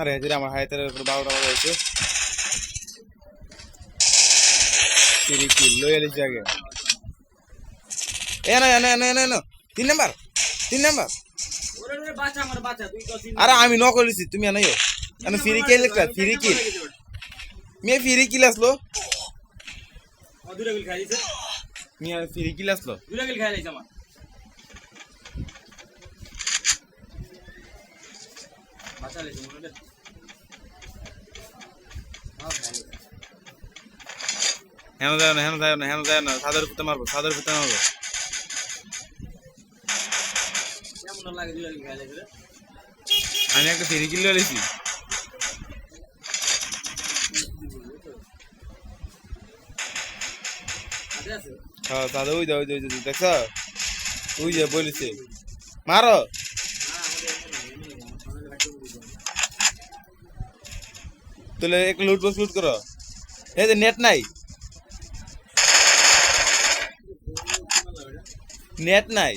আরে হাজির আমার হাইতের উপর বারোটা বাজে হয়েছে। লই এলিস আগে এ, না না না না না। তিন নাম্বার তিন নাম্বার। আরে আমি ন করেছি তুমি আনাইও। আমি ফ্রি কিল লিখলা ফ্রি কিল মেয়ে ফ্রি কিল আসলো। মেয়ে ফ্রি কিল আসলো। হেন যায় না, হেন যায় না, হেন যায় না। সাদের পুতে মারবো সাদের পুতে মারবো। আমি একটা ফ্রি কিল লইছি। হ্যাঁ দাদা ওই দা ওই দেখছ? ওই যে বলেছে। মারো। তাহলে একটু লুট বস লুট করো। এই যে নেট নাই। নেট নাই।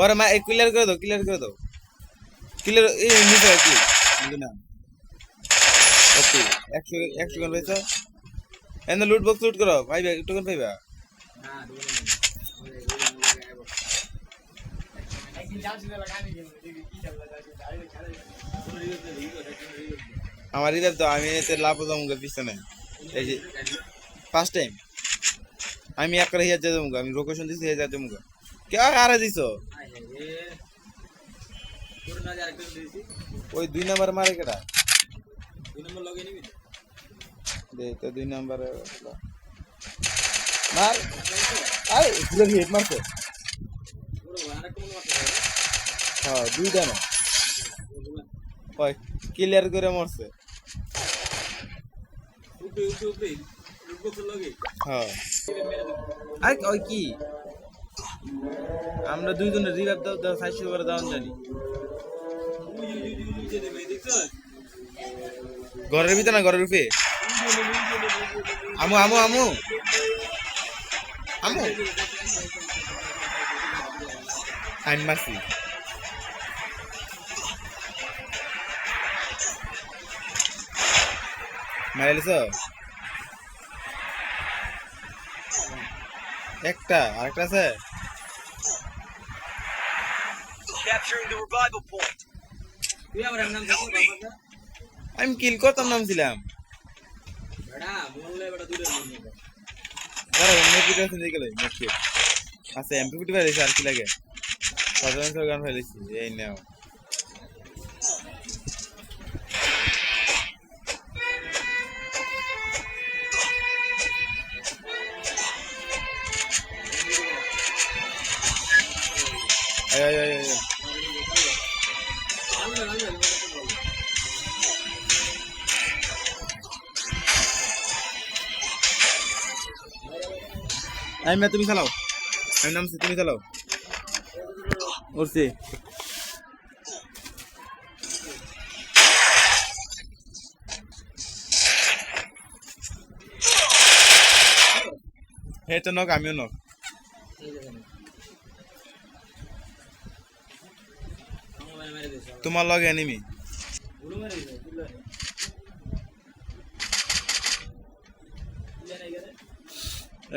ওরে মা ক্লিয়ার করে দাও ক্লিয়ার করে দাও। ক্লিয়ার এই নিচে কি? না। ওকে একশো একশো কোন পাইছো এনে লুট বক্স লুট করো। পাইবা টোকেন পাইবা? আমার ইদার তো আমি এতে লাভ হতাম পিছনে। এই যে ফার্স্ট টাইম আমি এক করে হিয়ার মুগা আমি লোকেশন দিছি হিয়ার মুগা কে আরে দিছো? ওই দুই নাম্বার মারে কেডা? দে, তো দুই নাম্বার মার। আরে ফুলে হেড মারছে। হ্যাঁ দুইটা না। ওই ক্লিয়ার করে মরছে। হ্যাঁ। আরে ওই কি? আমরা দুইজনের রিভাইভ দাও দাও সাতশো করে দাও জানি। ঘরের ভিতরে না ঘরের রূপে আমু আমু আমু। আমু। আমি মাসি মারিলিস একটা, আরেকটা আছে? Capturing the revival point. আমি কিল করতাম দেখে লাই আচ্ছা এমপি ফুটি ফেলেছি আর কি লাগে? সাধারণ গান ফেলেছি এই নাও। আমি তুমি চালাও। আমি নামছি তুমি চালাও। উঠছি হে তো নক আমিও নক। তোমার লগে এনিমি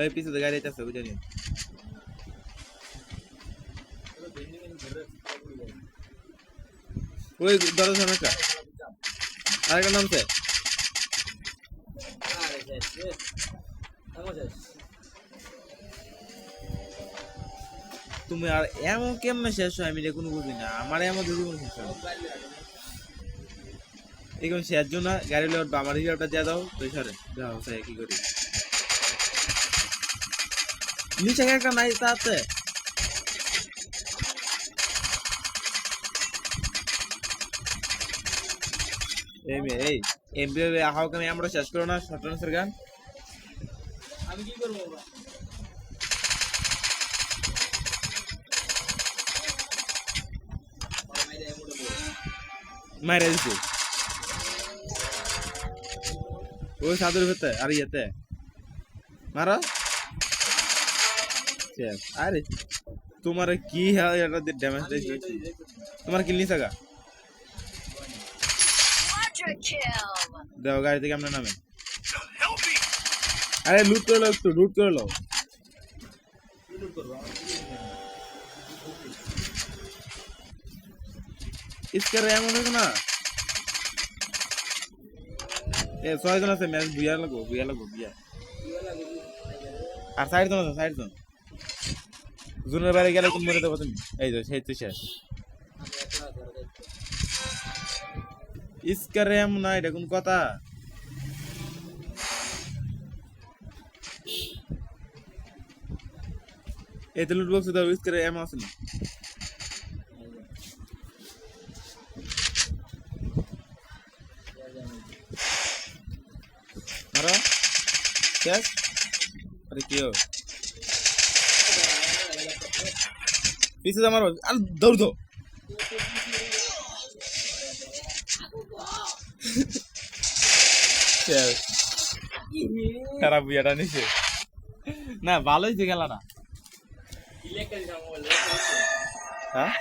এই পিছনে গাড়ি আছে বুঝলি ওই দরজা সামনে আরেকটা নামছে। তুমি আর এমন কেমনে শেষ হয় আমি এটা কোনো বুঝি না। আমার এমন কোনো শেষ হয় এখন শেষ জন্য গাড়ি লোড বা আমার হিসাবটা দিয়ে দাও, তো সরে। যাও সে কি করি। নিচে একটা নাই তাতে এই মেয়ে, এই এমপি আহাও কামে আমরা শেষ করো না শর্ট গান। আমি কি করব মাইরা দিছে ওই সাদুর ভেতরে আর ইয়েতে মারো শেষ। আরে তোমার কি হয় এটা ড্যামেজ দিয়েছে তোমার কিল নিছে গা Quadra kill. দেও গাড়ি থেকে আমরা নামে আরে লুট করে লো একটু লুট করে লো কি লুট করব? আমার কি লুট করব? इसका रैम होने का ना এ ছয় জন আছে ম্যাচ বুয়া লাগবো বুয়া লাগবো বুয়া কি বলে লাগে? আর সাইড জন আছে সাইড জন জুনের বাইরে গেলে তুমি মরে দেবো তুমি এই তো সেই তো শেষ আমি একলা ঘরে যাচ্ছি। ইসকা র্যাম না এটা কোন কথা এতে লুট বক্স দাও ইসকা র্যাম আছে না শেষ আরে কি পিছে যা মারো আর দৌড় দো খারাপ বিয়াটা নিছে না ভালোই যে খেলা না আমার হ্যাঁ